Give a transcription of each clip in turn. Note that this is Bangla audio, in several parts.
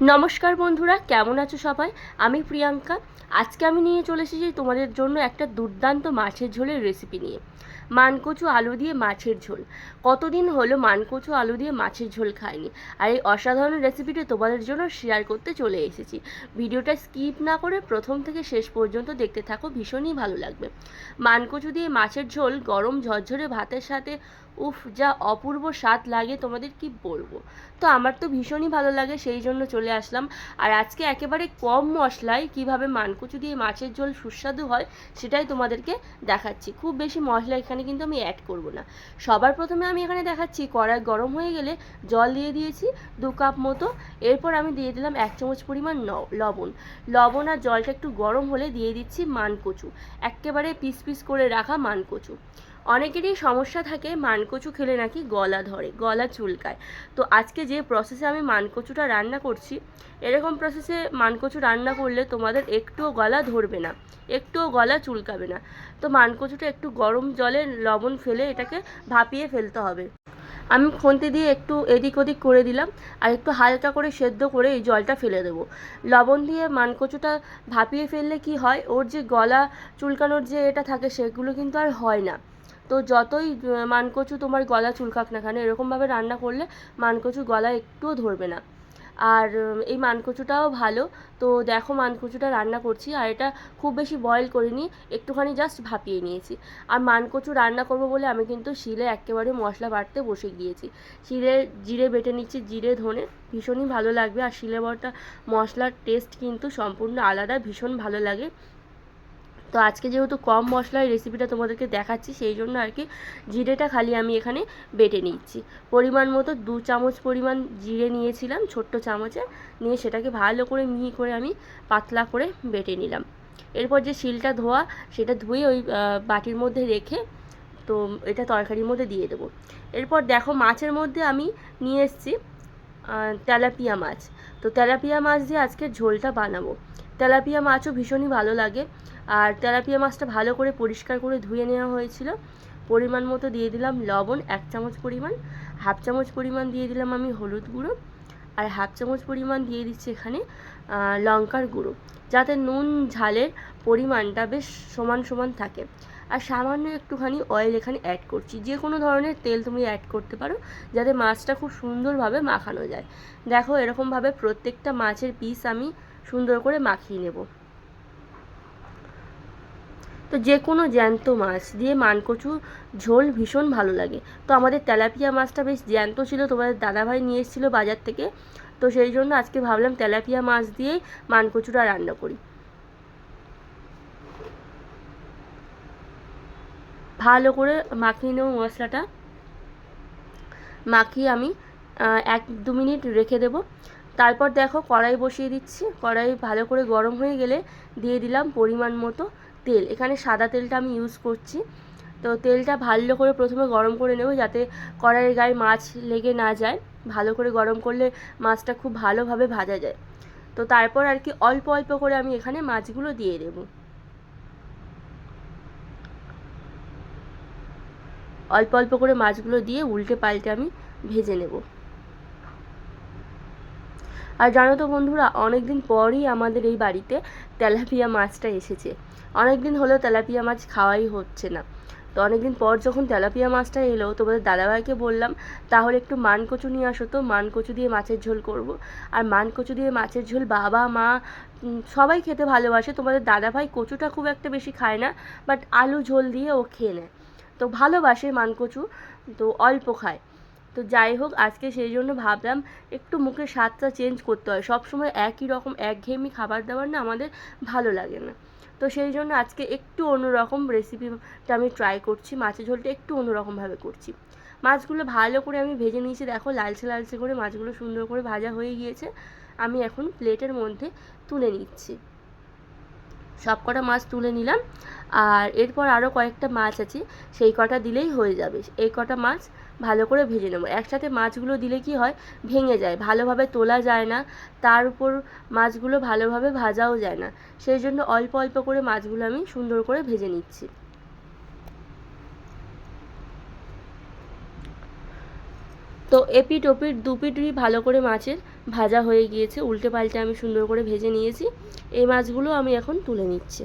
নমস্কার বন্ধুরা, কেমন আছো সবাই? আমি প্রিয়াঙ্কা। আজকে আমি নিয়ে চলে এসেছি তোমাদের জন্য একটা দুর্দান্ত মাছের ঝোলের রেসিপি নিয়ে। মানকচু আলু দিয়ে মাছের ঝোল। কতদিন হলো মানকচু আলু দিয়ে মাছের ঝোল খাইনি? আর এই অসাধারণ রেসিপিটি তোমাদের জন্য শেয়ার করতে চলে এসেছি। ভিডিওটা স্কিপ না করে প্রথম থেকে শেষ পর্যন্ত দেখতে থাকো, ভীষণই ভালো লাগবে। মানকচু দিয়ে মাছের ঝোল গরম ঝরঝরে ভাতের সাথে উফ, যা অপূর্ব স্বাদ লাগে তোমাদের কি বলব? তো আমার তো ভীষণই ভালো লাগে, সেই জন্য চলে আসলাম। আর আজকে একেবারে কম মশলায় কীভাবে মানকুচু দিয়ে মাছের ঝোল সুস্বাদু হয়, সেটাই তোমাদেরকে দেখাচ্ছি। খুব বেশি মশলা এখানে কিন্তু আমি অ্যাড করব না। সবার প্রথমে আমি এখানে দেখাচ্ছি, কড়াই গরম হয়ে গেলে জল দিয়ে দিয়েছি দু কাপ মতো। এরপর আমি দিয়ে দিলাম এক চামচ পরিমাণ লবণ। লবণ আর জলটা একটু গরম হলে দিয়ে দিচ্ছি মানকচু। একেবারে পিস পিস করে রাখা মানকচু। অনেকেরই সমস্যা থাকে মানকচু খেলে নাকি গলা ধরে, গলা চুলকায়। তো আজকে যে প্রসেসে আমি মানকচুটা রান্না করছি, এরকম প্রসেসে মানকচু রান্না করলে তোমাদের একটুও গলা ধরবে না, একটুও গলা চুলকাবে না। তো মানকচুটা একটু গরম জলে লবণ ফেলে এটাকে ভাপিয়ে ফেলতে হবে। আমি খুন্তি দিয়ে একটু এদিক ওদিক করে দিলাম আর একটু হালকা করে সেদ্ধ করে এই জলটা ফেলে দেবো। লবণ দিয়ে মানকচুটা ভাপিয়ে ফেললে কি হয়? ওর যে গলা চুলকানোর যে এটা থাকে সেগুলো কিন্তু আর হয় না। তো যতই মানকচু তোমার গলা চুলকাক না কেন, এরকমভাবে রান্না করলে মানকচু গলা একটুও ধরবে না। আর এই মানকচুটাও ভালো। তো দেখো মানকচুটা রান্না করছি, আর এটা খুব বেশি বয়েল করিনি, একটুখানি জাস্ট ভাপিয়ে নিয়েছি। আর মানকচু রান্না করব বলে আমি কিন্তু শিলে একেবারে মশলা বাটতে বসে গিয়েছি। শিলে জিরে বেটে নিচ্ছি, জিরে ধনে, ভীষণই ভালো লাগবে। আর শিলে বটা মশলার টেস্ট কিন্তু সম্পূর্ণ আলাদা, ভীষণ ভালো লাগে। তো আজকে যেহেতু কম মশলার রেসিপিটা তোমাদেরকে দেখাচ্ছি, সেই জন্য আর কি জিরেটা খালি আমি এখানে বেটে নিচ্ছি। পরিমাণ মতো দু চামচ পরিমাণ জিরে নিয়েছিলাম, ছোট্ট চামচে, নিয়ে সেটাকে ভালো করে মিহি করে আমি পাতলা করে বেটে নিলাম। এরপর যে শিলটা ধোয়া, সেটা ধুয়ে ওই বাটির মধ্যে রেখে তো এটা তরকারির মধ্যে দিয়ে দেবো। এরপর দেখো মাছের মধ্যে আমি নিয়ে এসেছি তেলাপিয়া মাছ। তো তেলাপিয়া মাছ দিয়ে আজকে ঝোলটা বানাবো। তেলাপিয়া মাছও ভীষণই ভালো লাগে। আর তেলাপিয়া মাছটা ভালো করে পরিষ্কার করে ধুয়ে নেওয়া হয়েছিল। পরিমাণ মতো দিয়ে দিলাম লবণ, এক চামচ পরিমাণ। হাফ চামচ পরিমাণ দিয়ে দিলাম আমি হলুদ গুঁড়ো। আর হাফ চামচ পরিমাণ দিয়ে দিচ্ছি এখানে লঙ্কার গুঁড়ো। যাতে নুন ঝালের পরিমাণটা বেশ সমান সমান থাকে। আর সামান্য একটুখানি অয়েল এখানে অ্যাড করছি। যে কোনো ধরনের তেল তুমি অ্যাড করতে পারো, যাতে মাছটা খুব সুন্দরভাবে মাখানো যায়। দেখো এরকমভাবে প্রত্যেকটা মাছের পিস আমি সুন্দর করে মাখিয়ে নেব। তো যে কোনো জ্যান্ত মাছ দিয়ে মানকচু ঝোল ভীষণ ভালো লাগে। তো আমাদের তেলাপিয়া মাছটা বেশ জ্যান্ত ছিল, তোমাদের দাদাভাই নিয়ে এসেছিল বাজার থেকে। তো সেই জন্য আজকে ভাবলাম তেলাপিয়া মাছ দিয়েই মানকচুটা রান্না করি। ভালো করে মাখিয়ে নেব মশলাটা। মাখিয়ে আমি এক দু মিনিট রেখে দেব। তারপর দেখো কড়াই বসিয়ে দিচ্ছি। কড়াই ভালো করে গরম হয়ে গেলে দিয়ে দিলাম পরিমাণ মতো তেল। এখানে সাদা তেলটা আমি ইউজ করছি। তো তেলটা ভালো করে প্রথমে গরম করে নেব যাতে কড়াইয়ের গায়ে মাছ লেগে না যায়। ভালো করে গরম করলে মাছটা খুব ভালোভাবে ভাজা যায়। তো তারপর আর কি অল্প অল্প করে আমি এখানে মাছগুলো দিয়ে দেবো। অল্প অল্প করে মাছগুলো দিয়ে উল্টে পাল্টে আমি ভেজে নেব। আর জানো তো বন্ধুরা অনেক দিন পরই আমাদের এই বাড়িতে তেলাপিয়া মাছটা এসেছে। অনেক দিন হলো তেলাপিয়া মাছ খাওয়াই হচ্ছে না। তো অনেক দিন পর যখন তেলাপিয়া মাছটা এলো, তোমাদের দাদাভাইকে বললাম, তাহলে একটু মানকচু নিয়ে আসো তো, মানকচু দিয়ে মাছের ঝোল করব। আর মানকচু দিয়ে মাছের ঝোল বাবা, মা সবাই খেতে ভালোবাসে। তোমাদের দাদাভাই কচুটা খুব একটা বেশি খায় না বাট আলু ঝোল দিয়ে ও খেয়ে নেয়। তো ভালোবাসে মানকচু, তো অল্প খায়। তো যাই হোক, আজকে সেই জন্য ভাবলাম একটু মুখের স্বাদটা চেঞ্জ করতে হয়। সবসময় একই রকম, একঘেয়েমি খাবার দাবার না আমাদের ভালো লাগে না। তো সেই জন্য আজকে একটু অন্যরকম রেসিপিটা আমি ট্রাই করছি, মাছের ঝোলটা একটু অন্যরকমভাবে করছি। মাছগুলো ভালো করে আমি ভেজে নিয়েছি, দেখো লালচে লালচে করে মাছগুলো সুন্দর করে ভাজা হয়ে গিয়েছে। আমি এখন প্লেটের মধ্যে তুলে নিচ্ছি। সব কটা মাছ তুলে নিলাম। আর এরপর আরও কয়েকটা মাছ আছে, সেই কটা দিলেই হয়ে যাবে। এই কটা মাছ ভালো করে ভেজে নেব। একসাথে মাছগুলো দিলে কি হয়, ভেঙে যায়, ভালোভাবে তোলা যায় না। তার উপর মাছগুলো ভালোভাবে ভাজাও যায় না। সেই জন্য অল্প অল্প করে মাছগুলো আমি সুন্দর করে ভেজে নিচ্ছি। তো এপিট ওপিট দুপিটই ভালো করে মাছের ভাজা হয়ে গিয়েছে, উল্টে পাল্টে আমি সুন্দর করে ভেজে নিয়েছি। এই মাছগুলো আমি এখন তুলে নিচ্ছি।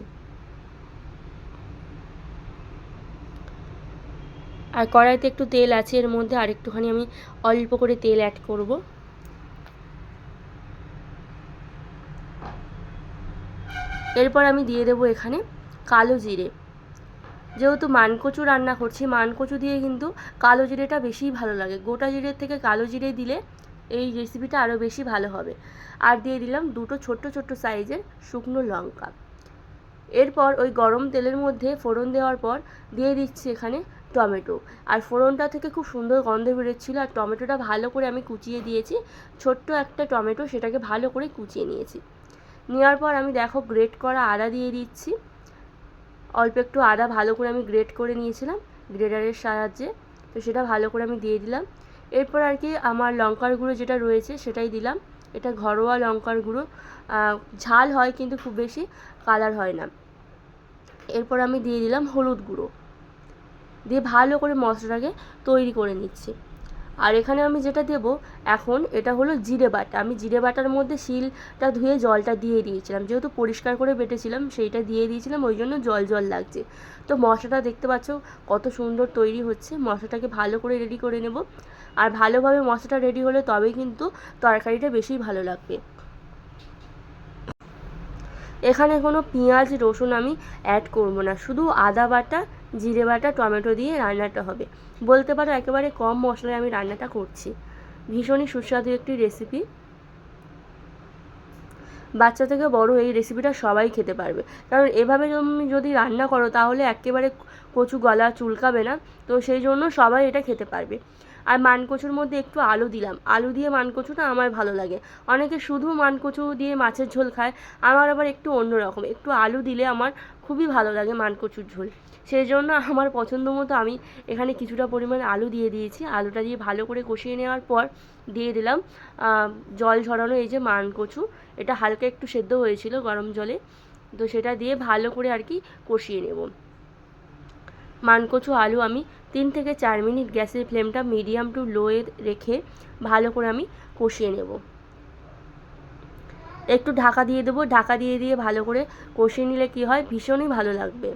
আর কড়াইতে একটু তেল আছে, এর মধ্যে আর একটুখানি আমি অল্প করে তেল অ্যাড করব। এরপর আমি দিয়ে দেবো এখানে কালো জিরে। যেহেতু মানকচু রান্না করছি, মানকচু দিয়ে কিন্তু কালো জিরেটা বেশিই ভালো লাগে। গোটা জিরের থেকে কালো জিরে দিলে এই রেসিপিটা আরও বেশি ভালো হবে। আর দিয়ে দিলাম দুটো ছোট্ট ছোট্ট সাইজের শুকনো লঙ্কা। এরপর ওই গরম তেলের মধ্যে ফোড়ন দেওয়ার পর দিয়ে দিচ্ছি এখানে টমেটো। আর ফোড়নটা থেকে খুব সুন্দর গন্ধ বেরোচ্ছিলো আর টমেটোটা ভালো করে আমি কুচিয়ে দিয়েছি। ছোট্ট একটা টমেটো সেটাকে ভালো করে কুচিয়ে নিয়েছি। নেওয়ার পর আমি দেখো গ্রেট করা আদা দিয়ে দিচ্ছি। অল্প একটু আদা ভালো করে আমি গ্রেট করে নিয়েছিলাম, গ্রেটারের সাহায্যে। তো সেটা ভালো করে আমি দিয়ে দিলাম। এরপর আর কি আমার লঙ্কার গুঁড়ো যেটা রয়েছে সেটাই দিলাম। এটা ঘরোয়া লঙ্কার গুঁড়ো। ঝাল হয় কিন্তু খুব বেশি, কালার হয় না। এরপর আমি দিয়ে দিলাম হলুদ গুঁড়ো। দিয়ে ভালো করে মশলাটাকে তৈরি করে নিচ্ছি। আর এখানে আমি যেটা দেব, এখন এটা হলো জিরে বাটা। আমি জিরে বাটার মধ্যে শিলটা ধুয়ে জলটা দিয়ে দিয়েছিলাম। যেহেতু পরিষ্কার করে বেটেছিলাম, সেইটা দিয়ে দিয়েছিলাম, ওই জন্য জল জল লাগছে। তো মশলাটা দেখতে পাচ্ছ কত সুন্দর তৈরি হচ্ছে। মশলাটাকে ভালো করে রেডি করে নেব। আর ভালোভাবে মশলাটা রেডি হলে তবেই কিন্তু তরকারিটা বেশি ভালো লাগবে। এখানে কোনো পেঁয়াজ, রসুন আমি অ্যাড করব না। শুধু আদা বাটা জিরে বাটা, টমেটো দিয়ে রান্নাটা হবে। বলতে পারো একেবারে কম মশলায় আমি রান্নাটা করছি। ভীষণই সুস্বাদু একটি রেসিপি বাচ্চা থেকে বড় এই রেসিপিটা সবাই খেতে পারবে। কারণ এভাবে তুমি যদি রান্না করো, তাহলে একেবারে কচু গলা চুলকাবে না। তো সেই জন্য সবাই এটা খেতে পারবে। আর মানকচুর মধ্যে একটু আলু দিলাম। আলু দিয়ে মানকচুটা আমার ভালো লাগে। অনেকে শুধু মানকচু দিয়ে মাছের ঝোল খায়। আমার আবার একটু অন্যরকম। একটু আলু দিলে আমার খুবই ভালো লাগে মানকচুর ঝোল। সেই জন্য আমার পছন্দ মতো আমি এখানে কিছুটা পরিমাণ আলু দিয়ে দিয়েছি। আলুটা দিয়ে ভালো করে কষিয়ে নেওয়ার পর দিয়ে দিলাম জল ঝরানো এই যে মানকচু এটা হালকা একটু সেদ্ধ হয়েছিল গরম জলে, তো সেটা দিয়ে ভালো করে আর কি কষিয়ে নেব। মানকচু আলু আমি তিন থেকে চার মিনিট গ্যাসের ফ্লেমটা মিডিয়াম টু লোয়ে রেখে ভালো করে আমি কষিয়ে নেব। একটু ঢাকা দিয়ে দেবো। ঢাকা দিয়ে দিয়ে ভালো করে কষিয়ে নিলে কি হয়? ভীষণই ভালো লাগবে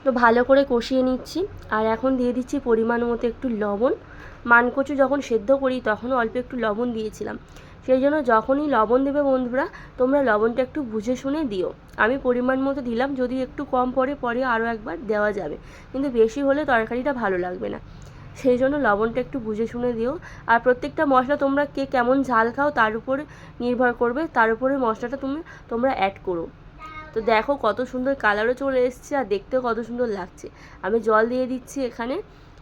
তো ভালো করে কষিয়ে নিচ্ছি। আর এখন দিয়ে দিচ্ছি পরিমাণ মতো একটু লবণ। মানকচু যখন সেদ্ধ করি, তখন অল্প একটু লবণ দিয়েছিলাম। সেই জন্য যখনই লবণ দেবে বন্ধুরা, তোমরা লবণটা একটু বুঝে শুনে দিও। আমি পরিমাণ মতো দিলাম, যদি একটু কম পরে পরে আরও একবার দেওয়া যাবে। কিন্তু বেশি হলে তরকারিটা ভালো লাগবে না। সেই জন্য লবণটা একটু বুঝে শুনে দিও। আর প্রত্যেকটা মশলা তোমরা কে কেমন ঝাল খাও, তার উপরে নির্ভর করবে। তার উপরে মশলাটা তুমি, তোমরা অ্যাড করো। তো দেখো কত সুন্দর কালারও চলে এসছে আর দেখতেও কত সুন্দর লাগছে। আমি জল দিয়ে দিচ্ছি এখানে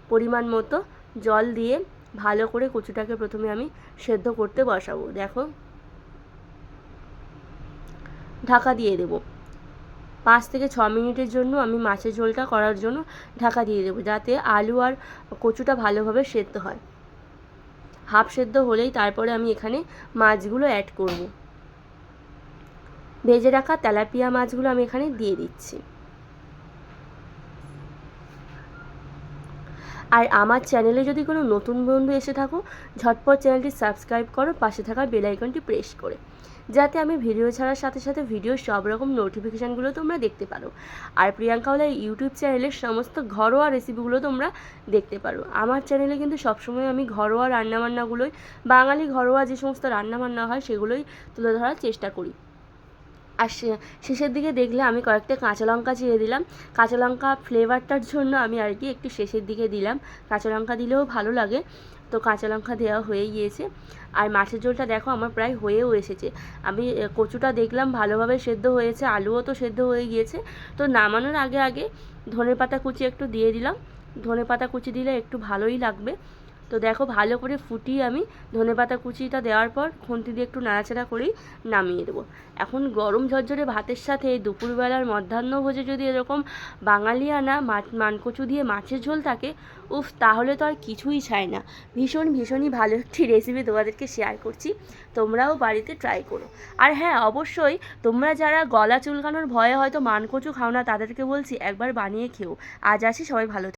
পরিমাণ মতো। জল দিয়ে ভালো করে কচুটাকে প্রথমে আমি সেদ্ধ করতে বসাবো। দেখো। ঢাকা দিয়ে দেবো। পাঁচ থেকে ছ মিনিটের জন্য আমি মাছের ঝোলটা করার জন্য ঢাকা দিয়ে দেবো যাতে আলু আর কচুটা ভালোভাবে সেদ্ধ হয়। হাফ সেদ্ধ হলেই তারপরে আমি এখানে মাছগুলো অ্যাড করব। ভেজে রাখা তেলাপিয়া মাছগুলো আমি এখানে দিয়ে দিচ্ছি। আর আমার চ্যানেলে যদি কোনো নতুন বন্ধু এসে থাকো, ঝটপট চ্যানেলটি সাবস্ক্রাইব করো, পাশে থাকা বেল আইকনটি প্রেস করে। যাতে আমি ভিডিও ছাড়ার সাথে সাথে ভিডিও সব রকম নোটিফিকেশানগুলো তোমরা দেখতে পারো। আর প্রিয়াঙ্কা ইউটিউব চ্যানেলের সমস্ত ঘরোয়া রেসিপিগুলো তোমরা দেখতে পারো। আমার চ্যানেলে কিন্তু সবসময় আমি ঘরোয়া রান্নাবান্নাগুলোই, বাঙালি ঘরোয়া যে সমস্ত রান্নাবান্না হয়, সেগুলোই তুলে ধরার চেষ্টা করি। আর শেষের দিকে দেখলে আমি কয়েকটা কাঁচা লঙ্কা চিড়ে দিলাম। কাঁচা লঙ্কা ফ্লেভারটার জন্য আমি আর কি একটু শেষের দিকে দিলাম। কাঁচা লঙ্কা দিলেও ভালো লাগে। তো কাঁচা লঙ্কা দেওয়া হয়ে গিয়েছে। আর মাছের ঝোলটা দেখো আমার প্রায় হয়েও এসেছে। আমি কচুটা দেখলাম ভালোভাবে সেদ্ধ হয়েছে, আলুও তো সেদ্ধ হয়ে গিয়েছে। তো নামানোর আগে আগে ধনে পাতা কুচি একটু দিয়ে দিলাম। ধনে পাতা কুচি দিলে একটু ভালোই লাগবে। তো দেখো ভালো করে ফুটিয়ে আমি ধনেপাতা কুচিটা দেওয়ার পর খুন্তি দিয়ে একটু নাড়াচাড়া করেই নামিয়ে দেবো। এখন গরম ঝরঝরে ভাতের সাথে দুপুরবেলার মধ্যাহ্ন ভোজে যদি এরকম বাঙালিয়ানা মানকচু দিয়ে মাছের ঝোল থাকে, উফ, তাহলে তো আর কিছুই চাই না। ভীষণ, ভীষণই ভালো একটি রেসিপি তোমাদেরকে শেয়ার করছি। তোমরাও বাড়িতে ট্রাই করো। আর হ্যাঁ অবশ্যই তোমরা যারা গলা চুলকানোর ভয়ে হয়তো মানকচু খাও না, তাদেরকে বলছি একবার বানিয়ে খেও। আজ আসি, সবাই ভালো